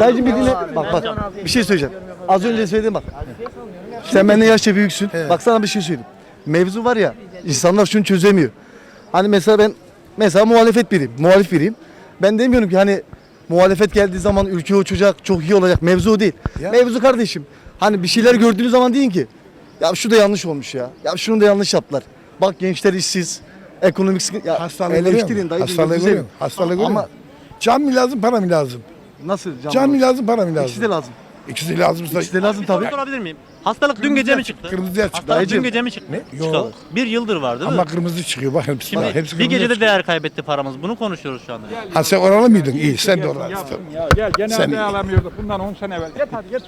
Bence bir dinle. Bak bak bir şey söyleyeceğim. Az önce söyledim bak. Sen benden yaşça büyüksün. Bak sana bir şey söyleyeyim. Mevzu var ya insanlar şunu çözemiyor. Hani mesela ben mesela muhalefet biriyim. Muhalif biriyim. Ben demiyorum ki hani muhalefet geldiği zaman ülke uçacak, çok iyi olacak. Mevzu o değil. Mevzu kardeşim. Hani bir şeyler gördüğünüz zaman deyin ki ya şu da yanlış olmuş ya. Ya şunu da yanlış yaptılar. Bak gençler işsiz. Ekonomik sıkıntı. Ya Hastalığı görüyor eleştirin dayı. Hastalığı güzelim. görüyor musun? Hastalığı görüyor Ama musun? Can mı lazım, para mı lazım? Nasıl can? Can mı lazım, para mı lazım? İkisi de lazım. İkisi de lazımsa. İkisi de lazım tabii. Sorabilir miyim? Hastalık dün gece mi çıktı? Kırmızıya çıktı. Hastalık dün gece mi çıktı? Ne? Yok. Çıkalı. Bir yıldır var değil mi? Ama kırmızı çıkıyor bak hepsi. Şimdi hepsi bir gecede çıkıyor. değer kaybetti paramız. Bunu konuşuyoruz şu anda. Ha sen oralı mıydın? İyi sen de oralısın. Ya gel gene Sen- alamıyorduk bundan 10 sene evvel. Git hadi git.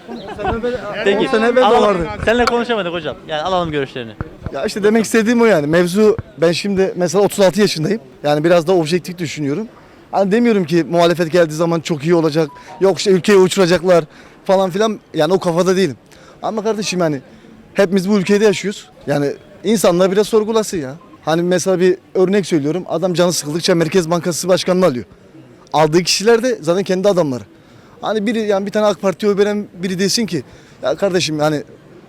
Peki. On sene evvel de alalım. vardı. Seninle konuşamadık hocam. Yani alalım görüşlerini. Ya işte demek istediğim o yani. Mevzu ben şimdi mesela 36 yaşındayım. Yani biraz da objektif düşünüyorum. Hani demiyorum ki muhalefet geldiği zaman çok iyi olacak. Yok işte ülkeyi uçuracaklar falan filan. Yani o kafada değilim. Ama kardeşim yani hepimiz bu ülkede yaşıyoruz. Yani insanlar biraz sorgulasın ya. Hani mesela bir örnek söylüyorum. Adam canı sıkıldıkça Merkez Bankası Başkanı'nı alıyor. Aldığı kişiler de zaten kendi adamları. Hani biri yani bir tane AK Parti'ye oy veren biri desin ki ya kardeşim yani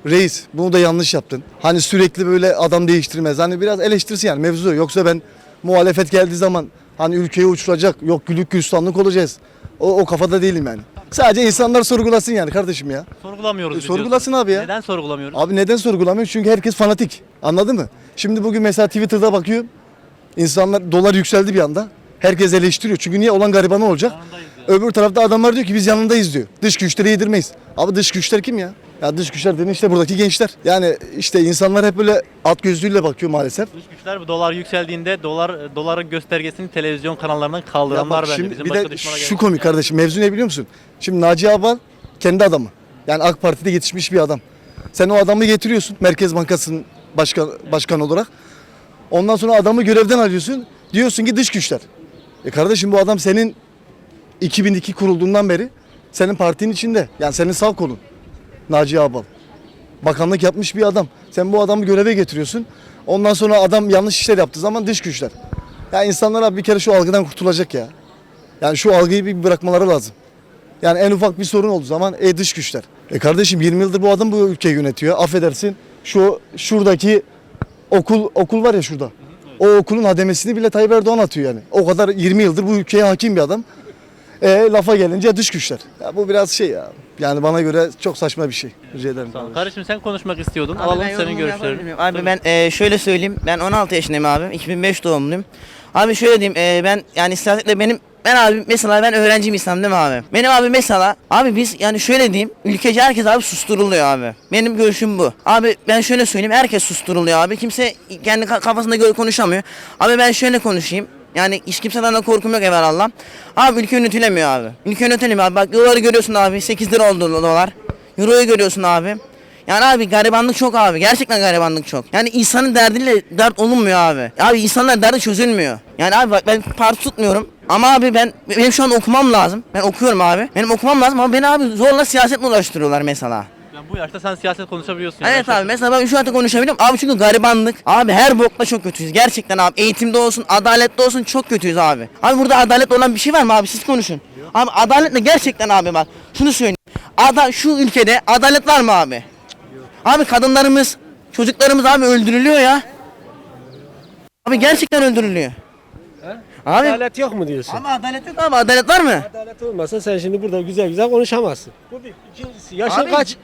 reis bunu da yanlış yaptın. Hani sürekli böyle adam değiştirmez. Hani biraz eleştirsin yani mevzu. Yoksa ben muhalefet geldiği zaman hani ülkeyi uçuracak yok gülük gülistanlık olacağız. O, o kafada değilim yani. Sadece insanlar sorgulasın yani kardeşim ya. Sorgulamıyoruz. E, biz sorgulasın diyorsun. abi ya. Neden sorgulamıyoruz? Abi neden sorgulamıyor? Çünkü herkes fanatik. Anladın mı? Şimdi bugün mesela Twitter'da bakıyor. İnsanlar dolar yükseldi bir anda. Herkes eleştiriyor. Çünkü niye olan garibanı olacak? Öbür tarafta adamlar diyor ki biz yanındayız diyor. Dış güçleri yedirmeyiz. Abi dış güçler kim ya? Ya dış güçler dediğin işte buradaki gençler. Yani işte insanlar hep böyle at gözlüğüyle bakıyor maalesef. Dış güçler bu dolar yükseldiğinde dolar doların göstergesini televizyon kanallarından kaldıranlar bence. şimdi Bizim bir başka de düşmana gerek şu yok. komik kardeşim mevzu ne biliyor musun? Şimdi Naci Abal kendi adamı. Yani AK Parti'de yetişmiş bir adam. Sen o adamı getiriyorsun Merkez Bankası'nın başkan, başkan olarak. Ondan sonra adamı görevden alıyorsun. Diyorsun ki dış güçler. E kardeşim bu adam senin 2002 kurulduğundan beri senin partinin içinde. Yani senin sağ kolun. Naci Abal. Bakanlık yapmış bir adam. Sen bu adamı göreve getiriyorsun. Ondan sonra adam yanlış işler yaptığı zaman dış güçler. Ya insanlar abi bir kere şu algıdan kurtulacak ya. Yani şu algıyı bir bırakmaları lazım. Yani en ufak bir sorun olduğu zaman e dış güçler. E kardeşim 20 yıldır bu adam bu ülkeyi yönetiyor. Affedersin. Şu şuradaki okul okul var ya şurada. O okulun hademesini bile Tayyip Erdoğan atıyor yani. O kadar 20 yıldır bu ülkeye hakim bir adam. E lafa gelince dış güçler. Ya bu biraz şey ya. Yani bana göre çok saçma bir şey. Rica ederim. Tamam. Kardeşim sen konuşmak istiyordun. Abi alalım ben senin yorumumu görüşlerini. yapabilir miyim? Abi ben e, şöyle söyleyeyim. Ben 16 yaşındayım abi. 2005 doğumluyum. Abi şöyle diyeyim. e, ben yani siyasetle benim ben abi mesela ben öğrenciyim İslam değil mi abi? Benim abi mesela abi biz yani şöyle diyeyim. Ülkece herkes abi susturuluyor abi. Benim görüşüm bu. Abi ben şöyle söyleyeyim. Herkes susturuluyor abi. Kimse kendi ka- kafasında göre konuşamıyor. Abi ben şöyle konuşayım. Yani hiç kimseden de korkum yok evvelallah. Abi ülke yönetilemiyor abi. Ülke yönetilemiyor abi. Bak doları görüyorsun abi. 8 lira oldu dolar. Euroyu görüyorsun abi. Yani abi garibanlık çok abi. Gerçekten garibanlık çok. Yani insanın derdiyle dert olunmuyor abi. Abi insanlar derdi çözülmüyor. Yani abi bak ben parti tutmuyorum. Ama abi ben benim şu an okumam lazım. Ben okuyorum abi. Benim okumam lazım ama beni abi zorla siyasetle uğraştırıyorlar mesela. Yani bu yaşta sen siyaset konuşabiliyorsun. yani. Evet abi mesela ben şu anda konuşabilirim. Abi çünkü garibanlık. Abi her bokta çok kötüyüz. Gerçekten abi eğitimde olsun, adalette olsun çok kötüyüz abi. Abi burada adalet olan bir şey var mı abi siz konuşun. Abi adaletle gerçekten abi bak şunu söyleyeyim. Ada şu ülkede adalet var mı abi? Abi kadınlarımız, çocuklarımız abi öldürülüyor ya. Abi gerçekten öldürülüyor. Abi Adalet yok mu diyorsun? ama adalet yok abi adalet var mı? Adalet olmasa sen şimdi burada güzel güzel konuşamazsın. Bu bir. İkincisi yaşın Abi- kaç?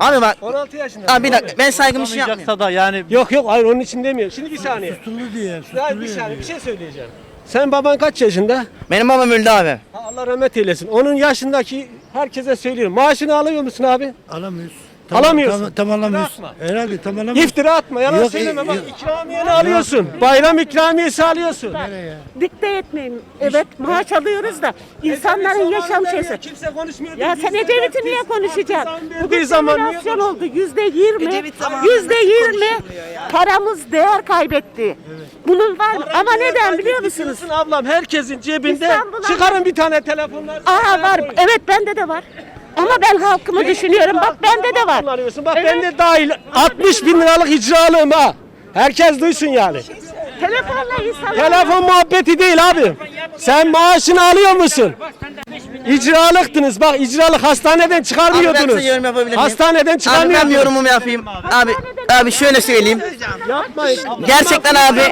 Abi bak 16 yaşında. abi bir dakika ben saygımı şey yapmıyorum. Da yani Yok yok hayır onun için demiyorum. Şimdi bir saniye. Susturulu diye. bir saniye bir şey söyleyeceğim. Sen baban kaç yaşında? Benim babam öldü abi. Ha, Allah rahmet eylesin. Onun yaşındaki herkese söylüyorum. Maaşını alıyor musun abi? Alamıyoruz. Alamıyorsun. Tam, tam alamıyoruz. Bırakma. Herhalde tam alamıyoruz. İftira atma yalan Yok, söyleme. e, Bak ikramiyeni alıyorsun. Bayram ikramiyesi alıyorsun. Dikte etmeyin. Evet maaş alıyoruz da insanların yaşam şeysi. Kimse konuşmuyor. Ya sen Ecevit'i niye konuşacaksın? Bu Bugün zaman oldu yüzde yirmi. Yüzde yirmi paramız değer kaybetti. Bunun var mı? Ama neden biliyor musunuz? Ablam herkesin cebinde çıkarın bir tane telefonlar. Aa var. Evet bende de var. Ama ben halkımı düşünüyorum. Bak bende de var. Kullanıyorsun. Bak Evet. ben de dahil 60 bin liralık icralığım ha. Herkes duysun yani. Telefonla insanlar... Telefon muhabbeti değil abi. Sen maaşını alıyor musun? icralıktınız. Bak icralık hastaneden Abi ben çıkarmıyordunuz. size yorum yapabilir miyim? Hastaneden Abi ben çıkarmıyordunuz. bir yorumumu yapayım. Abi abi şöyle söyleyeyim. Gerçekten abi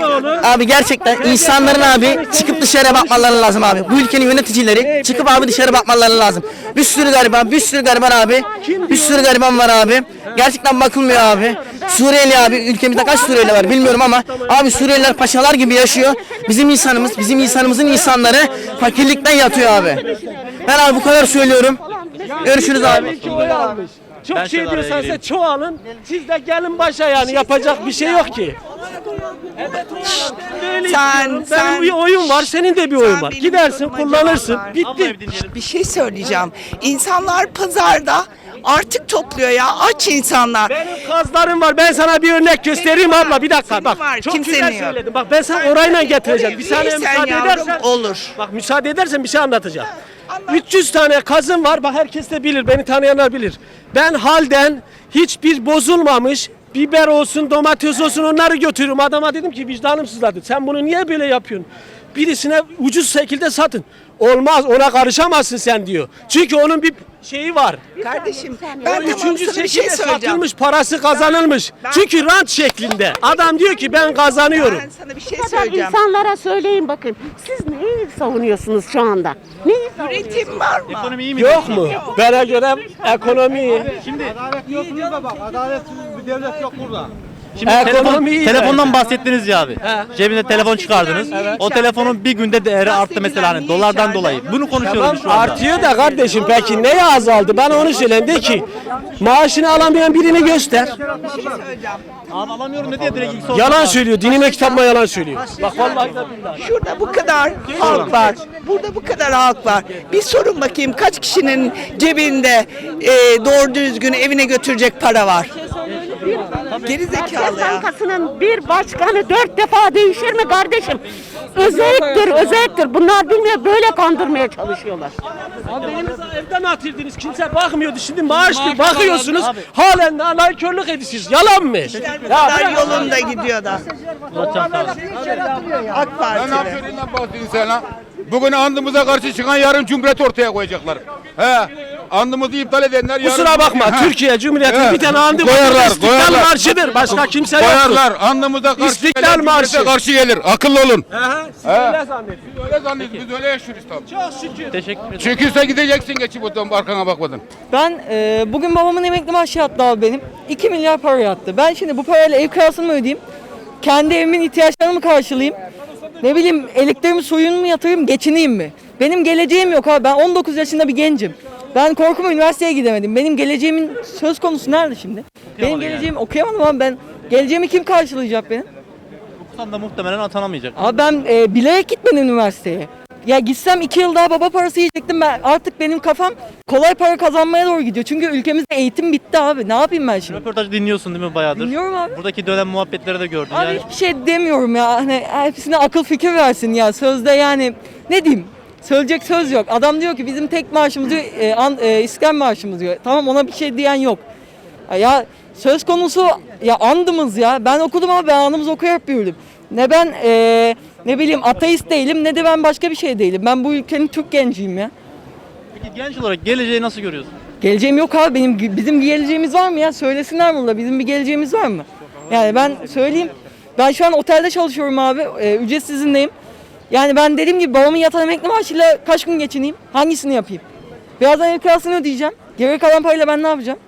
abi gerçekten insanların abi çıkıp dışarı bakmaları lazım abi. Bu ülkenin yöneticileri çıkıp abi dışarı bakmaları lazım. Bir sürü gariban, bir sürü gariban abi. Bir sürü gariban var abi. Gerçekten bakılmıyor abi. Suriyeli abi ülkemizde kaç Suriyeli var bilmiyorum ama abi Suriyeliler paşalar gibi yaşıyor. Bizim insanımız, bizim insanımızın insanları fakirlikten yatıyor abi. Ben abi bu kadar söylüyorum. Görüşürüz abi. Çok Ben şey diyorsan sen çoğalın. Siz de gelin başa yani yapacak bir şey yok ki. Böyle Sen- istiyorum. sen- Benim bir oyun var, senin de bir oyun var. benim Gidersin, kullanırsın. ver. Bitti. Bir şey söyleyeceğim. İnsanlar pazarda artık topluyor ya. Aç insanlar. Benim kazlarım var. Ben sana bir örnek göstereyim var. abla. Bir dakika Senin bak. var. Çok Kimsenin güzel yok. söyledin. Bak ben sana orayla getireceğim. Bir saniye müsaade yavrum, edersen. olur. Bak müsaade edersen bir şey anlatacağım. Anlat. 300 tane kazım var. Bak herkes de bilir. Beni tanıyanlar bilir. Ben halden hiçbir bozulmamış biber olsun, domates olsun onları götürüyorum. Adama dedim ki vicdanım sızladı. Sen bunu niye böyle yapıyorsun? Birisine ucuz şekilde satın. Olmaz ona karışamazsın sen diyor. Çünkü onun bir şeyi var. Kardeşim O ben tamam üçüncü sana bir şey şekilde söyleyeceğim. satılmış parası kazanılmış. Ben- Çünkü rant şeklinde. Adam diyor ki ben kazanıyorum. Ben sana bir şey Kadar söyleyeceğim. insanlara söyleyin bakın. Siz neyi savunuyorsunuz şu anda? Neyi savunuyorsunuz? Üretim var mı? Ekonomi iyi mi? Yok mu? Bana göre ekonomi iyi. Şimdi Ekonomi telefon, iyi telefondan de. bahsettiniz ya abi. Cebinde telefon çıkardınız. Evet. O telefonun bir günde değeri arttı mesela hani dolardan dolayı. Bunu konuşuyoruz Tamam şu anda. artıyor da kardeşim peki neye azaldı? Bana onu söyleyin de ki maaşını alamayan birini göster. Abi alamıyorum ne diye direkt ilk Yalan söylüyor. Dinime kitabıma yalan söylüyor. Bak vallahi billahi. Şurada bu kadar halk var. Burada bu kadar halk var. Bir sorun bakayım kaç kişinin cebinde e, doğru düzgün evine götürecek para var? Geri Merkez zekalı ya. Bankası'nın bir başkanı dört defa değişir mi kardeşim? Özelliktir, özelliktir. Bunlar bilmiyor, böyle kandırmaya çalışıyorlar. Adamınızı evden atırdınız. Kimse bakmıyordu. Şimdi maaşlı bakıyorsunuz. Halen de nankörlük ediyorsunuz. Yalan mı? Kadar yolunda gidiyor da. AK Ben Parti'de. aferin bahsedeyim sana. Bugün andımıza karşı çıkan yarın cumhuriyet ortaya koyacaklar. He. Andımızı iptal edenler yarın... Kusura bakma. He. Türkiye Cumhuriyeti'nin Evet. bir tane andı Koyarlar, var. İstiklal koyarlar. Marşı'dır. Başka kimse yoktur. Koyarlar. Andımıza karşı İstiklal gelen cumhuriyete Marşı. karşı gelir. Akıllı olun. Aha, siz öyle zannediyorsunuz. Biz öyle zannediyoruz. Biz öyle yaşıyoruz tabii. Çok şükür. Teşekkür ederim. Çünkü sen gideceksin geçip oradan arkana bakmadın. Ben e, bugün babamın emekli maaşı yattı abi benim. 2 milyar para yattı. Ben şimdi bu parayla ev kirasını mı ödeyeyim? Kendi evimin ihtiyaçlarını mı karşılayayım? Ne bileyim elektriğimi suyunu mu yatırayım geçineyim mi? Benim geleceğim yok abi. Ben 19 yaşında bir gencim. Ben korkuma üniversiteye gidemedim. Benim geleceğimin söz konusu nerede şimdi? Benim geleceğim okuyamadım abi ben. Geleceğimi kim karşılayacak benim? Okusan da muhtemelen atanamayacak. Abi ben e, bilerek gitmedim üniversiteye. Ya gitsem iki yıl daha baba parası yiyecektim ben. Artık benim kafam kolay para kazanmaya doğru gidiyor. Çünkü ülkemizde eğitim bitti abi. Ne yapayım ben şimdi? Röportajı dinliyorsun değil mi bayağıdır? Dinliyorum abi. Buradaki dönem muhabbetleri de gördün. Abi yani hiçbir şey demiyorum ya. Hani hepsine akıl fikir versin ya. Sözde yani ne diyeyim? Söyleyecek söz yok. Adam diyor ki bizim tek maaşımız diyor, e, an, e, İskan maaşımız diyor. Tamam ona bir şey diyen yok. Ya söz konusu ya andımız ya. Ben okudum ama ben andımız okuyarak büyüdüm. Ne ben e, ne bileyim ateist değilim ne de ben başka bir şey değilim. Ben bu ülkenin Türk genciyim ya. peki genç olarak geleceği nasıl görüyorsun? Geleceğim yok abi benim bizim bir geleceğimiz var mı ya? Söylesinler burada bizim bir geleceğimiz var mı? Yani ben söyleyeyim. Ben şu an otelde çalışıyorum abi. E, ücretsiz izindeyim. Yani ben dediğim gibi babamın yatan emekli maaşıyla kaç gün geçineyim? Hangisini yapayım? Birazdan ev kirasını ödeyeceğim. Geri kalan parayla ben ne yapacağım?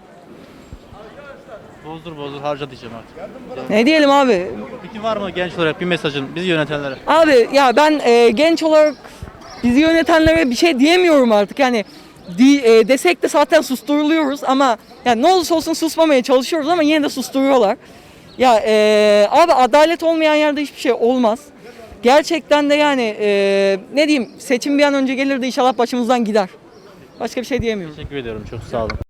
Bozdur bozdur harca diyeceğim artık. Ne diyelim abi? Peki var mı genç olarak bir mesajın bizi yönetenlere? Abi ya ben e, genç olarak bizi yönetenlere bir şey diyemiyorum artık. Yani di, e, desek de zaten susturuluyoruz ama yani ne olursa olsun susmamaya çalışıyoruz ama yine de susturuyorlar. Ya e, abi adalet olmayan yerde hiçbir şey olmaz. Gerçekten de yani e, ne diyeyim seçim bir an önce gelir de inşallah başımızdan gider. Başka bir şey diyemiyorum. Teşekkür ediyorum çok sağ olun.